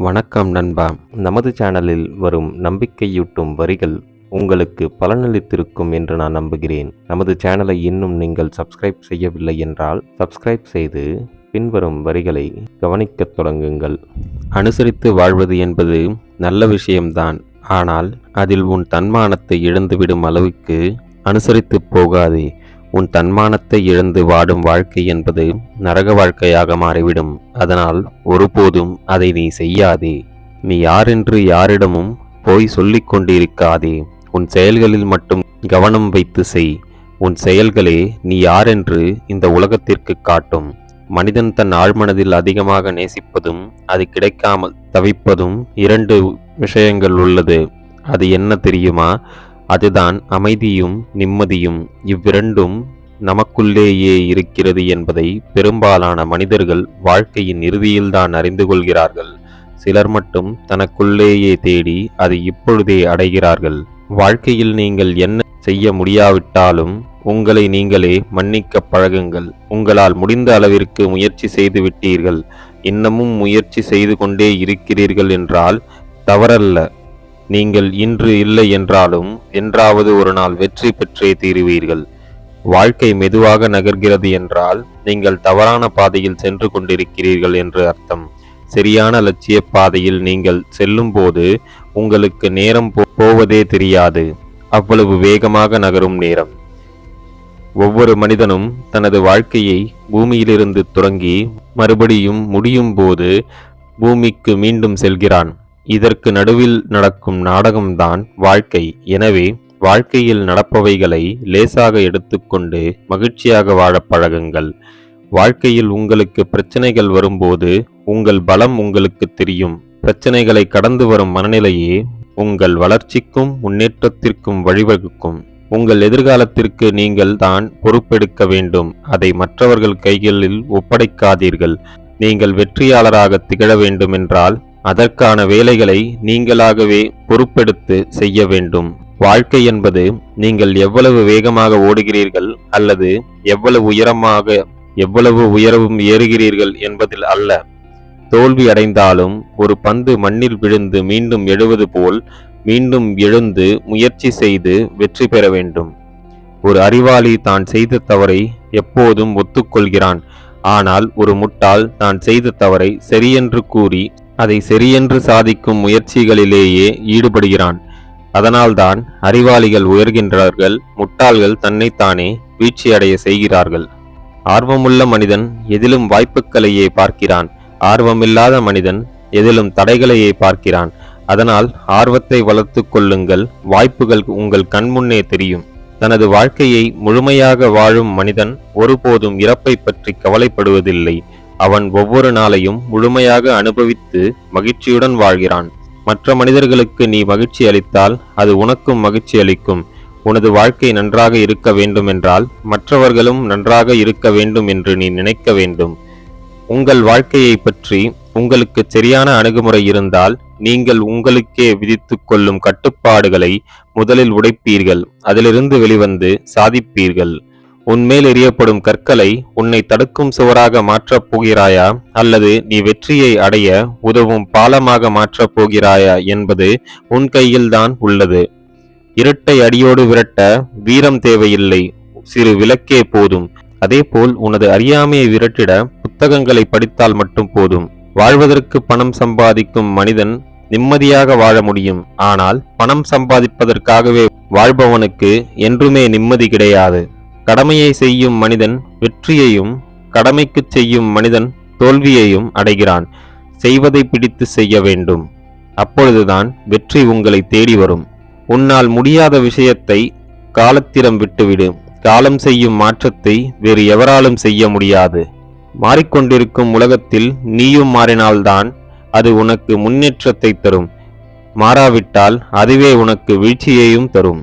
வணக்கம் நண்பா. நமது சேனலில் வரும் நம்பிக்கையூட்டும் வரிகள் உங்களுக்கு பலனளித்திருக்கும் என்று நான் நம்புகிறேன். நமது சேனலை இன்னும் நீங்கள் சப்ஸ்கிரைப் செய்யவில்லை என்றால் சப்ஸ்கிரைப் செய்து பின்வரும் வரிகளை கவனிக்கத் தொடங்குங்கள். அனுசரித்து வாழ்வது என்பது நல்ல விஷயம்தான். ஆனால் அதில் உன் தன்மானத்தை இழந்துவிடும் அளவுக்கு அனுசரித்து போகாதே. உன் தன்மானத்தை இழந்து வாடும் வாழ்க்கை என்பது நரக வாழ்க்கையாக மாறிவிடும். அதனால் ஒருபோதும் அதை நீ செய்யாதே. நீ யாரென்று யாரிடமும் போய் சொல்லிக் கொண்டிருக்காதே. உன் செயல்களில் மட்டும் கவனம் வைத்து செய். உன் செயல்களே நீ யாரென்று இந்த உலகத்திற்கு காட்டும். மனிதன் தன் ஆழ்மனதில் அதிகமாக நேசிப்பதும் அது கிடைக்காமல் தவிப்பதும் இரண்டு விஷயங்கள் உள்ளது. அது என்ன தெரியுமா? அதுதான் அமைதியும் நிம்மதியும். இவ்விரண்டும் நமக்குள்ளேயே இருக்கிறது என்பதை பெரும்பாலான மனிதர்கள் வாழ்க்கையின் இறுதியில்தான் அறிந்து கொள்கிறார்கள். சிலர் மட்டும் தனக்குள்ளேயே தேடி அதை இப்பொழுதே அடைகிறார்கள். வாழ்க்கையில் நீங்கள் என்ன செய்ய முடியாவிட்டாலும் உங்களை நீங்களே மன்னிக்க பழகுங்கள். உங்களால் முடிந்த அளவிற்கு முயற்சி செய்து விட்டீர்கள். இன்னமும் முயற்சி செய்து கொண்டே இருக்கிறீர்கள் என்றால் தவறல்ல. நீங்கள் இன்று இல்லை என்றாலும் என்றாவது ஒரு நாள் வெற்றி பெற்றே தீருவீர்கள். வாழ்க்கை மெதுவாக நகர்கிறது என்றால் நீங்கள் தவறான பாதையில் சென்று கொண்டிருக்கிறீர்கள் என்று அர்த்தம். சரியான லட்சிய பாதையில் நீங்கள் செல்லும்போது உங்களுக்கு நேரம் போவதே தெரியாது. அவ்வளவு வேகமாக நகரும் நேரம். ஒவ்வொரு மனிதனும் தனது வாழ்க்கையை பூமியிலிருந்து தொடங்கி மறுபடியும் முடியும் போது பூமிக்கு மீண்டும் செல்கிறான். இதற்கு நடுவில் நடக்கும் நாடகம்தான் வாழ்க்கை. எனவே வாழ்க்கையில் நடப்பவைகளை லேசாக எடுத்துக்கொண்டு மகிழ்ச்சியாக வாழ பழகுங்கள். வாழ்க்கையில் உங்களுக்கு பிரச்சனைகள் வரும்போது உங்கள் பலம் உங்களுக்கு தெரியும். பிரச்சனைகளை கடந்து வரும் மனநிலையே உங்கள் வளர்ச்சிக்கும் முன்னேற்றத்திற்கும் வழிவகுக்கும். உங்கள் எதிர்காலத்திற்கு நீங்கள் தான் பொறுப்பெடுக்க வேண்டும். அதை மற்றவர்கள் கைகளில் ஒப்படைக்காதீர்கள். நீங்கள் வெற்றியாளராக திகழ வேண்டுமென்றால் அதற்கான வேலைகளை நீங்களாகவே பொறுப்பெடுத்து செய்ய வேண்டும். வாழ்க்கை என்பது நீங்கள் எவ்வளவு வேகமாக ஓடுகிறீர்கள் அல்லது எவ்வளவு உயரமாக எவ்வளவு உயரவும் ஏறுகிறீர்கள் என்பதில் அல்ல. தோல்வி அடைந்தாலும் ஒரு பந்து மண்ணில் விழுந்து மீண்டும் எழுவது போல் மீண்டும் எழுந்து முயற்சி செய்து வெற்றி பெற வேண்டும். ஒரு அறிவாளி தான் செய்த தவறை எப்போதும் ஒத்துக்கொள்கிறான். ஆனால் ஒரு முட்டாள் தான் செய்த தவறை சரியென்று கூறி அதை சரியென்று சாதிக்கும் முயற்சிகளிலேயே ஈடுபடுகிறான். அதனால்தான் அறிவாளிகள் உயர்கின்றார்கள் முட்டாள்கள் தன்னைத்தானே வீழ்ச்சியடைய செய்கிறார்கள். ஆர்வமுள்ள மனிதன் எதிலும் வாய்ப்புகளையே பார்க்கிறான். ஆர்வமில்லாத மனிதன் எதிலும் தடைகளையே பார்க்கிறான். அதனால் ஆர்வத்தை வளர்த்து கொள்ளுங்கள் வாய்ப்புகள் உங்கள் கண்முன்னே தெரியும். தனது வாழ்க்கையை முழுமையாக வாழும் மனிதன் ஒருபோதும் இறப்பை பற்றி கவலைப்படுவதில்லை. அவன் ஒவ்வொரு நாளையும் முழுமையாக அனுபவித்து மகிழ்ச்சியுடன் வாழ்கிறான். மற்ற மனிதர்களுக்கு நீ மகிழ்ச்சி அளித்தால் அது உனக்கும் மகிழ்ச்சி அளிக்கும். உனது வாழ்க்கை நன்றாக இருக்க வேண்டுமென்றால் மற்றவர்களும் நன்றாக இருக்க வேண்டும் என்று நீ நினைக்க வேண்டும். உங்கள் வாழ்க்கையை பற்றி உங்களுக்கு சரியான அணுகுமுறை இருந்தால் நீங்கள் உங்களுக்கே விதித்துக் கொள்ளும் கட்டுப்பாடுகளை முதலில் உடைப்பீர்கள். அதிலிருந்து வெளிவந்து சாதிப்பீர்கள். உன்மேல் எறியப்படும் கற்களை உன்னை தடுக்கும் சுவராக மாற்றப் போகிறாயா? அல்லது நீ வெற்றியை அடைய உதவும் பாலமாக மாற்றப் போகிறாயா என்பது உன் கையில்தான் உள்ளது. இரட்டை அடியோடு விரட்ட வீரம் தேவையில்லை. சிறு விளக்கே போதும். அதேபோல் உனது அறியாமையை விரட்டிட புத்தகங்களை படித்தால் மட்டும் போதும். வாழ்வதற்கு பணம் சம்பாதிக்கும் மனிதன் நிம்மதியாக வாழ முடியும். ஆனால் பணம் சம்பாதிப்பதற்காகவே வாழ்பவனுக்கு என்றுமே நிம்மதி கிடையாது. கடமையை செய்யும் மனிதன் வெற்றியையும் கடமைக்கு செய்யும் மனிதன் தோல்வியையும் அடைகிறான். செய்வதை பிடித்து செய்ய வேண்டும். அப்பொழுதுதான் வெற்றி உங்களை தேடி வரும். உன்னால் முடியாத விஷயத்தை காலத்திடம் விட்டுவிடு. காலம் செய்யும் மாற்றத்தை வேறு எவராலும் செய்ய முடியாது. மாறிக்கொண்டிருக்கும் உலகத்தில் நீயும் மாறினால்தான் அது உனக்கு முன்னேற்றத்தை தரும். மாறாவிட்டால் அதுவே உனக்கு வீழ்ச்சியையும் தரும்.